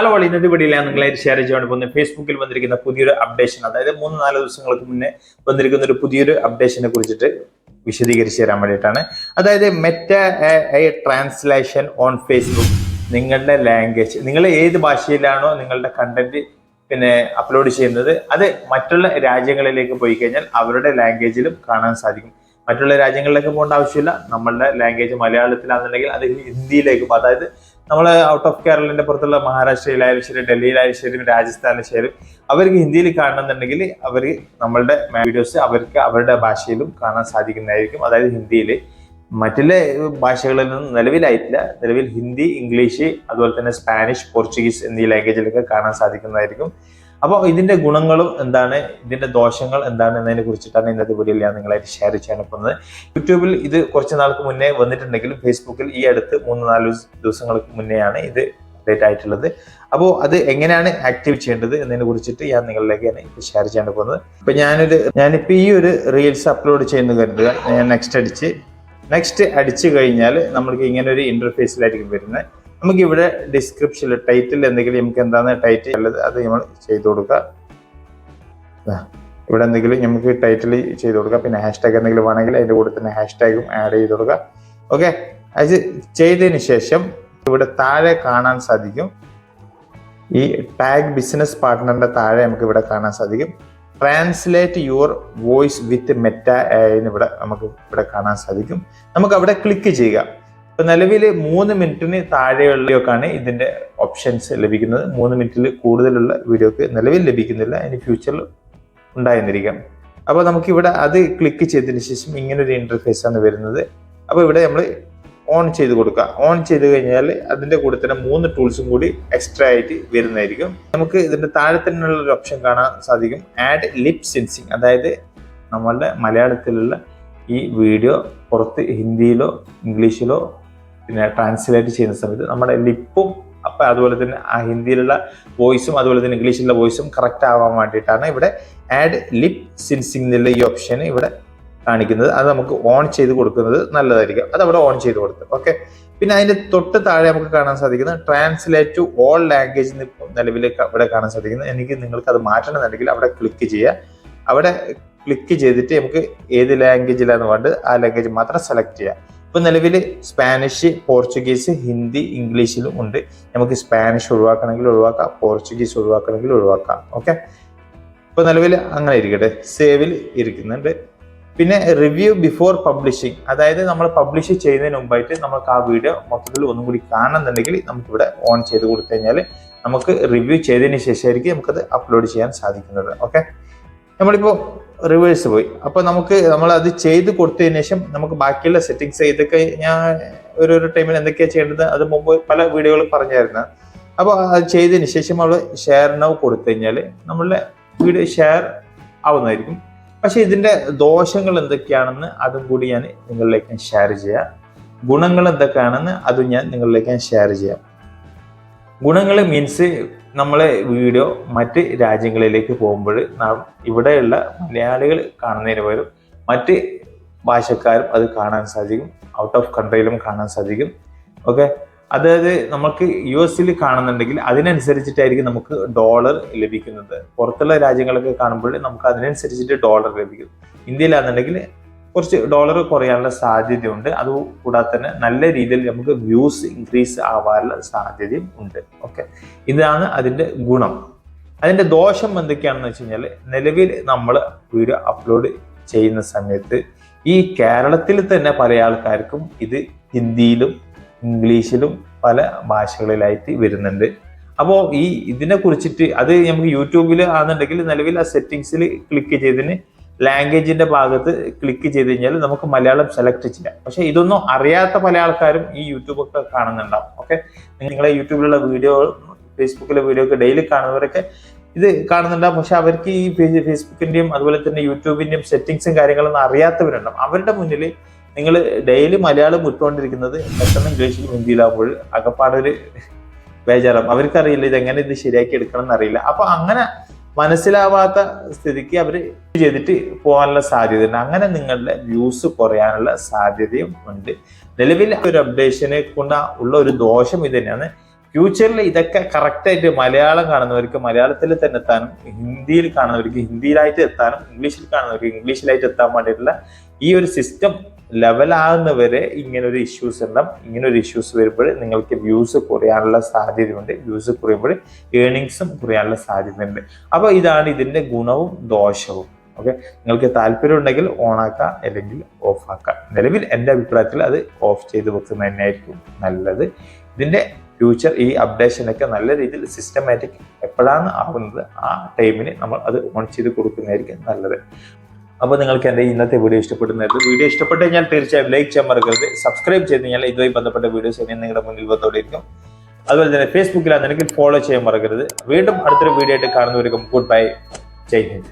Hello വളി ഇന്നത്തെ ഞാൻ നിങ്ങളായിട്ട് ഷെയർ ചെയ്യാൻ പോകുന്നത് ഫേസ്ബുക്കിൽ വന്നിരിക്കുന്ന പുതിയൊരു അപ്ഡേഷൻ അതായത് മൂന്ന് നാല് ദിവസങ്ങൾക്ക് മുന്നേ വന്നിരിക്കുന്ന ഒരു പുതിയൊരു അപ്ഡേഷനെ കുറിച്ചിട്ട് വിശദീകരിച്ച് തരാൻ വേണ്ടിയിട്ടാണ്. അതായത് മെറ്റ ട്രാൻസ്ലേഷൻ ഓൺ ഫേസ്ബുക്ക് നിങ്ങളുടെ ലാംഗ്വേജ് നിങ്ങൾ ഏത് ഭാഷയിലാണോ നിങ്ങളുടെ കണ്ടന്റ് പിന്നെ അപ്ലോഡ് ചെയ്യുന്നത് അത് മറ്റുള്ള രാജ്യങ്ങളിലേക്ക് പോയി കഴിഞ്ഞാൽ അവരുടെ ലാംഗ്വേജിലും കാണാൻ സാധിക്കും. മറ്റുള്ള രാജ്യങ്ങളിലേക്ക് പോകേണ്ട ആവശ്യമില്ല. നമ്മളുടെ ലാംഗ്വേജ് മലയാളത്തിലാണെന്നുണ്ടെങ്കിൽ അത് ഹിന്ദിയിലേക്കും അതായത് നമ്മൾ ഔട്ട് ഓഫ് കേരളത്തിന്റെ പുറത്തുള്ള മഹാരാഷ്ട്രയിലായാലും ശരി ഡൽഹിയിലായാലും ശരി രാജസ്ഥാനിലും ശരി അവർക്ക് ഹിന്ദിയിൽ കാണണമെന്നുണ്ടെങ്കിൽ അവർ നമ്മളുടെ വീഡിയോസ് അവർക്ക് അവരുടെ ഭാഷയിലും കാണാൻ സാധിക്കുന്നതായിരിക്കും. അതായത് ഹിന്ദിയിൽ മറ്റുള്ള ഭാഷകളിൽ നിന്നും നിലവിലായിട്ടില്ല. നിലവിൽ ഹിന്ദി ഇംഗ്ലീഷ് അതുപോലെ തന്നെ സ്പാനിഷ് പോർച്ചുഗീസ് എന്നീ ലാംഗ്വേജിലൊക്കെ കാണാൻ സാധിക്കുന്നതായിരിക്കും. അപ്പോൾ ഇതിന്റെ ഗുണങ്ങളും എന്താണ്? ഇതിന്റെ ദോഷങ്ങൾ എന്താണ് എന്നതിനെ കുറിച്ചിട്ടാണ് ഇന്നത്തെ വീഡിയോയിൽ ഞാൻ നിങ്ങളായിട്ട് ഷെയർ ചെയ്യാൻ പോകുന്നത്. യൂട്യൂബിൽ ഇത് കുറച്ച് നാൾക്ക് മുന്നേ വന്നിട്ടുണ്ടെങ്കിലും ഫേസ്ബുക്കിൽ ഈ അടുത്ത് മൂന്ന് നാല് ദിവസങ്ങൾക്ക് മുന്നെയാണ് ഇത് അപ്ഡേറ്റ് ആയിട്ടുള്ളത്. അപ്പോൾ അത് എങ്ങനെയാണ് ആക്റ്റീവ് ചെയ്യേണ്ടത് എന്നതിനെ കുറിച്ചിട്ട് ഞാൻ നിങ്ങളിലേക്കാണ് ഇപ്പോൾ ഷെയർ ചെയ്യാൻ പോകുന്നത്. ഇപ്പം ഞാനൊരു ഞാനിപ്പോൾ ഈ ഒരു റീൽസ് അപ്ലോഡ് ചെയ്യുന്നത് കരുതുക ഞാൻ നെക്സ്റ്റ് അടിച്ച് നെക്സ്റ്റ് അടിച്ചു കഴിഞ്ഞാൽ നമ്മൾക്ക് ഇങ്ങനെ ഒരു ഇന്റർഫേസിലായിരിക്കും വരുന്നത്. നമുക്ക് ഇവിടെ ഡിസ്ക്രിപ്ഷനിൽ ടൈറ്റിൽ എന്തെങ്കിലും നമുക്ക് എന്താണ് ടൈറ്റിൽ ഉള്ളത് അത് നമ്മൾ ചെയ്തു കൊടുക്കുക. ഇവിടെ എന്തെങ്കിലും നമുക്ക് ടൈറ്റിൽ ചെയ്ത് കൊടുക്കുക. പിന്നെ ഹാഷ്ടാഗ് എന്തെങ്കിലും വേണമെങ്കിൽ അതിന്റെ കൂടെ തന്നെ ഹാഷ്ടാഗും ആഡ് ചെയ്ത് കൊടുക്കുക. ഓക്കെ അത് ചെയ്തതിന് ശേഷം ഇവിടെ താഴെ കാണാൻ സാധിക്കും. ഈ ടാഗ് ബിസിനസ് പാർട്ട്ണറിന്റെ താഴെ നമുക്ക് ഇവിടെ കാണാൻ സാധിക്കും. Translate your voice with Meta എന്ന് ഇവിടെ നമുക്ക് ഇവിടെ കാണാൻ സാധിക്കും. നമുക്ക് അവിടെ ക്ലിക്ക് ചെയ്യുക. ഇപ്പൊ നിലവിൽ മൂന്ന് മിനിറ്റിന് താഴെയുള്ളയൊക്കെയാണ് ഇതിന്റെ ഓപ്ഷൻസ് ലഭിക്കുന്നത്. മൂന്ന് മിനിറ്റിൽ കൂടുതലുള്ള വീഡിയോക്ക് നിലവിൽ ലഭിക്കുന്നില്ല. ഇനി ഫ്യൂച്ചറിൽ ഉണ്ടായിരുന്നിരിക്കാം അപ്പോൾ നമുക്കിവിടെ അത് ക്ലിക്ക് ചെയ്തതിന് ശേഷം ഇങ്ങനെ ഒരു ഇന്റർഫേസ് ആണ് വരുന്നത്. അപ്പോൾ ഇവിടെ നമ്മൾ ഓൺ ചെയ്ത് കൊടുക്കുക. ഓൺ ചെയ്ത് കഴിഞ്ഞാൽ അതിന്റെ കൂടെ തന്നെ മൂന്ന് ടൂൾസും കൂടി എക്സ്ട്രാ ആയിട്ട് വരുന്നതായിരിക്കും. നമുക്ക് ഇതിന്റെ താഴെ തന്നെയുള്ള ഒരു ഓപ്ഷൻ കാണാൻ സാധിക്കും. ആഡ് ലിപ് സെൻസിങ് അതായത് നമ്മളുടെ മലയാളത്തിലുള്ള ഈ വീഡിയോ പുറത്ത് ഹിന്ദിയിലോ ഇംഗ്ലീഷിലോ പിന്നെ ട്രാൻസ്ലേറ്റ് ചെയ്യുന്ന സമയത്ത് നമ്മുടെ ലിപ്പും അപ്പം അതുപോലെ തന്നെ ആ ഹിന്ദിയിലുള്ള വോയിസും അതുപോലെ തന്നെ ഇംഗ്ലീഷിലുള്ള വോയിസും കറക്റ്റ് ആവാൻ വേണ്ടിയിട്ടാണ് ഇവിടെ ആഡ് ലിപ് സിൻസിങ് എന്നുള്ള ഈ ഓപ്ഷൻ ഇവിടെ കാണിക്കുന്നത്. അത് നമുക്ക് ഓൺ ചെയ്ത് കൊടുക്കുന്നത് നല്ലതായിരിക്കും. അത് അവിടെ ഓൺ ചെയ്ത് കൊടുത്ത്. ഓക്കെ പിന്നെ അതിന്റെ തൊട്ട് താഴെ നമുക്ക് കാണാൻ സാധിക്കുന്നത് ട്രാൻസ്ലേറ്റ് ടു ഓൾ ലാംഗ്വേജ് നിലവിൽ ഇവിടെ കാണാൻ സാധിക്കുന്നത്. എനിക്ക് നിങ്ങൾക്ക് അത് മാറ്റണമെന്നുണ്ടെങ്കിൽ അവിടെ ക്ലിക്ക് ചെയ്യുക. അവിടെ ക്ലിക്ക് ചെയ്തിട്ട് നമുക്ക് ഏത് ലാംഗ്വേജിലാണെന്ന് വേണ്ടത് ആ ലാംഗ്വേജ് മാത്രം സെലക്ട് ചെയ്യുക. ഇപ്പൊ നിലവിൽ സ്പാനിഷ് പോർച്ചുഗീസ് ഹിന്ദി ഇംഗ്ലീഷിലും ഉണ്ട്. നമുക്ക് സ്പാനിഷ് ഒഴിവാക്കണമെങ്കിൽ ഒഴിവാക്കാം പോർച്ചുഗീസ് ഒഴിവാക്കണമെങ്കിൽ ഒഴിവാക്കാം. ഓക്കെ? ഇപ്പൊ നിലവിൽ അങ്ങനെ ഇരിക്കട്ടെ. സേവിൽ ഇരിക്കുന്നുണ്ട്. പിന്നെ റിവ്യൂ ബിഫോർ പബ്ലിഷിംഗ്. അതായത് നമ്മൾ പബ്ലിഷ് ചെയ്യുന്നതിന് മുമ്പായിട്ട് നമുക്ക് ആ വീഡിയോ മൊത്തത്തിൽ ഒന്നും കൂടി കാണുന്നുണ്ടെങ്കിൽ നമുക്കിവിടെ ഓൺ ചെയ്ത് കൊടുത്തു കഴിഞ്ഞാൽ നമുക്ക് റിവ്യൂ ചെയ്തതിന് ശേഷമായിരിക്കും നമുക്കത് അപ്ലോഡ് ചെയ്യാൻ സാധിക്കുന്നത്. ഓക്കെ? നമ്മളിപ്പോൾ റിവേഴ്സ് പോയി. അപ്പോൾ നമുക്ക് നമ്മൾ അത് ചെയ്ത് കൊടുത്തതിന് ശേഷം നമുക്ക് ബാക്കിയുള്ള സെറ്റിങ്സ് ഇതൊക്കെ ഞാൻ ഒരു ഒരു ടൈമിൽ എന്തൊക്കെയാണ് ചെയ്യേണ്ടത് അത് മുമ്പ് പല വീഡിയോകളും പറഞ്ഞായിരുന്നു. അപ്പോൾ അത് ചെയ്തതിന് ശേഷം നമ്മൾ ഷെയർ നൗ കൊടുത്തു കഴിഞ്ഞാൽ നമ്മളുടെ വീഡിയോ ഷെയർ ആവുന്നതായിരിക്കും. പക്ഷേ ഇതിന്റെ ദോഷങ്ങൾ എന്തൊക്കെയാണെന്ന് അതും കൂടി ഞാൻ നിങ്ങളിലേക്ക് ഷെയർ ചെയ്യാം. ഗുണങ്ങൾ എന്തൊക്കെയാണെന്ന് അതും ഞാൻ നിങ്ങളിലേക്ക് ഷെയർ ചെയ്യാം. ഗുണങ്ങൾ മീൻസ് നമ്മളെ വീഡിയോ മറ്റ് രാജ്യങ്ങളിലേക്ക് പോകുമ്പോൾ നാം ഇവിടെയുള്ള മലയാളികൾ കാണുന്നതിന് പകരം മറ്റ് ഭാഷക്കാരും അത് കാണാൻ സാധിക്കും. ഔട്ട് ഓഫ് കൺട്രിയിലും കാണാൻ സാധിക്കും. ഓക്കെ അതായത് നമുക്ക് യു എസിൽ കാണുന്നുണ്ടെങ്കിൽ അതിനനുസരിച്ചിട്ടായിരിക്കും നമുക്ക് ഡോളർ ലഭിക്കുന്നത്. പുറത്തുള്ള രാജ്യങ്ങളൊക്കെ കാണുമ്പോൾ നമുക്ക് അതിനനുസരിച്ചിട്ട് ഡോളർ ലഭിക്കും. ഇന്ത്യയിലാണെന്നുണ്ടെങ്കിൽ കുറച്ച് ഡോളർ കുറയാനുള്ള സാധ്യതയുണ്ട്. അതുകൂടാതെ തന്നെ നല്ല രീതിയിൽ നമുക്ക് വ്യൂസ് ഇൻക്രീസ് ആവാനുള്ള സാധ്യതയും ഉണ്ട്. ഓക്കെ ഇതാണ് അതിന്റെ ഗുണം. അതിന്റെ ദോഷം എന്തൊക്കെയാണെന്ന് വെച്ച് കഴിഞ്ഞാൽ നിലവിൽ നമ്മൾ വീഡിയോ അപ്ലോഡ് ചെയ്യുന്ന സമയത്ത് ഈ കേരളത്തിൽ തന്നെ പല ആൾക്കാർക്കും ഇത് ഹിന്ദിയിലും ഇംഗ്ലീഷിലും പല ഭാഷകളിലായിട്ട് വരുന്നുണ്ട്. അപ്പോൾ ഈ ഇതിനെ കുറിച്ചിട്ട് അത് നമുക്ക് യൂട്യൂബിൽ ആണെന്നുണ്ടെങ്കിൽ നിലവിൽ ആ സെറ്റിങ്സിൽ ക്ലിക്ക് ചെയ്തതിന് ലാംഗ്വേജിന്റെ ഭാഗത്ത് ക്ലിക്ക് ചെയ്ത് കഴിഞ്ഞാൽ നമുക്ക് മലയാളം സെലക്ട് ചെയ്യാം. പക്ഷേ ഇതൊന്നും അറിയാത്ത പല ആൾക്കാരും ഈ യൂട്യൂബ് ഒക്കെ കാണുന്നുണ്ടാവും. ഓക്കെ നിങ്ങളെ യൂട്യൂബിലുള്ള വീഡിയോ ഫേസ്ബുക്കിലെ വീഡിയോ ഒക്കെ ഡെയിലി കാണുന്നവരൊക്കെ ഇത് കാണുന്നുണ്ടാവും. പക്ഷെ അവർക്ക് ഈ ഫേസ്ബുക്കിന്റെയും അതുപോലെ തന്നെ യൂട്യൂബിന്റെയും സെറ്റിങ്സും കാര്യങ്ങളൊന്നും അറിയാത്തവരുണ്ടാവും. അവരുടെ മുന്നിൽ നിങ്ങൾ ഡെയിലി മലയാളം വിട്ടുകൊണ്ടിരിക്കുന്നത് പെട്ടെന്ന് ഇംഗ്ലീഷിലും ഹിന്ദിയിലാകുമ്പോൾ അകപ്പാടൊരു ബേജാറാവും. അവർക്കറിയില്ല ഇത് എങ്ങനെ ഇത് ശരിയാക്കി എടുക്കണം എന്നറിയില്ല അപ്പൊ അങ്ങനെ മനസ്സിലാവാത്ത സ്ഥിതിക്ക് അവർ ചെയ്തിട്ട് പോകാനുള്ള സാധ്യതയുണ്ട്. അങ്ങനെ നിങ്ങളുടെ വ്യൂസ് കുറയാനുള്ള സാധ്യതയും ഉണ്ട്. നിലവിൽ ഒരു അപ്ഡേഷനെ കൊണ്ട് ഉള്ള ഒരു ദോഷം ഇത് തന്നെയാണ്. ഫ്യൂച്ചറിൽ ഇതൊക്കെ കറക്റ്റായിട്ട് മലയാളം കാണുന്നവർക്ക് മലയാളത്തിൽ തന്നെ എത്താനും ഹിന്ദിയിൽ കാണുന്നവർക്ക് ഹിന്ദിയിലായിട്ട് എത്താനും ഇംഗ്ലീഷിൽ കാണുന്നവർക്ക് ഇംഗ്ലീഷിലായിട്ട് എത്താൻ വേണ്ടിയിട്ടുള്ള ഈ ഒരു സിസ്റ്റം ലെവലാകുന്നവരെ ഇങ്ങനെ ഒരു ഇഷ്യൂസ് ഉണ്ടാവും. ഇങ്ങനെ ഒരു ഇഷ്യൂസ് വരുമ്പോൾ നിങ്ങൾക്ക് വ്യൂസ് കുറയാനുള്ള സാധ്യതയുണ്ട്. വ്യൂസ് കുറയുമ്പോൾ ഏണിങ്സും കുറയാനുള്ള സാധ്യതയുണ്ട്. അപ്പോൾ ഇതാണ് ഇതിന്റെ ഗുണവും ദോഷവും. ഓക്കെ നിങ്ങൾക്ക് താല്പര്യം ഉണ്ടെങ്കിൽ ഓണാക്കാം അല്ലെങ്കിൽ ഓഫ് ആക്കാം. നിലവിൽ എന്റെ അഭിപ്രായത്തിൽ അത് ഓഫ് ചെയ്ത് വെക്കുന്നത് തന്നെയായിരിക്കും നല്ലത്. ഇതിന്റെ ഫ്യൂച്ചർ ഈ അപ്ഡേഷനൊക്കെ നല്ല രീതിയിൽ സിസ്റ്റമാറ്റിക് എപ്പോഴാണ് ആവുന്നത് ആ ടൈമിന് നമ്മൾ അത് ഓൺ ചെയ്ത് കൊടുക്കുന്നതായിരിക്കും നല്ലത്. അപ്പോൾ നിങ്ങൾക്ക് എന്റെ ഇന്നത്തെ വീഡിയോ ഇഷ്ടപ്പെടുന്നതായിരുന്നു വീഡിയോ ഇഷ്ടപ്പെട്ട് കഴിഞ്ഞാൽ തീർച്ചയായും ലൈക്ക് ചെയ്യാൻ മറക്കരുത്. സബ്സ്ക്രൈബ് ചെയ്ത് കഴിഞ്ഞാൽ ഇതുമായി ബന്ധപ്പെട്ട വീഡിയോസ് ഇനി നിങ്ങളുടെ മുന്നിൽ വന്നോണ്ടിരിക്കും അതുപോലെ തന്നെ ഫേസ്ബുക്കിലാണെങ്കിൽ ഫോളോ ചെയ്യാൻ മറക്കരുത്. വീണ്ടും അടുത്തൊരു വീഡിയോ ആയിട്ട് കാണുന്നവർക്കും ഗുഡ് ബൈ ജയ് ഹിന്ദ്.